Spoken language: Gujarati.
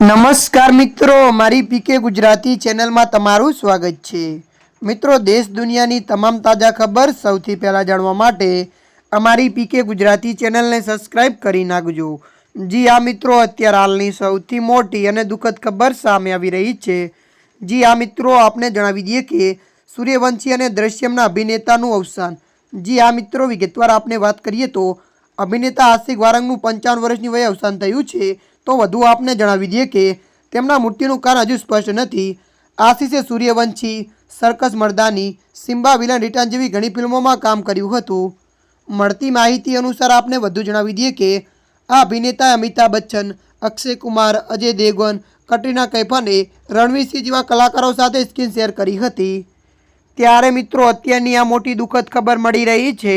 નમસ્કાર મિત્રો, મારી પીકે ગુજરાતી ચેનલમાં તમારું સ્વાગત છે. મિત્રો, દેશ દુનિયાની તમામ તાજા ખબર સૌથી પહેલાં જાણવા માટે અમારી પીકે ગુજરાતી ચેનલને સબસ્ક્રાઇબ કરી નાખજો. જી આ મિત્રો, અત્યારે હાલની સૌથી મોટી અને દુઃખદ ખબર સામે આવી રહી છે. જી આ મિત્રો, આપને જણાવી દઈએ કે સૂર્યવંશી અને દ્રશ્યમના અભિનેતાનું અવસાન. જી આ મિત્રો, વિગતવાર આપને વાત કરીએ તો અભિનેતા આશિક વારંગનું પંચાવન વર્ષની વયે અવસાન થયું છે. તો વધુ આપને જણાવી દઈએ કે તેમના મૃત્યુનું કારણ હજુ સ્પષ્ટ નથી. આશિષે Sooryavanshi circus Mardaani Simmba villain return જેવી ઘણી ફિલ્મોમાં કામ કર્યું હતું. મળતી માહિતી અનુસાર આપને વધુ જણાવી દઈએ કે આ અભિનેતા અમિતાભ બચ્ચન, અક્ષય કુમાર, અજય દેવગન, કટરીના કૈફ અને રણવીરસિંહ જેવા કલાકારો સાથે સ્ક્રીન શેર કરી હતી. ત્યારે મિત્રો, અત્યારની આ મોટી દુઃખદ ખબર મળી રહી છે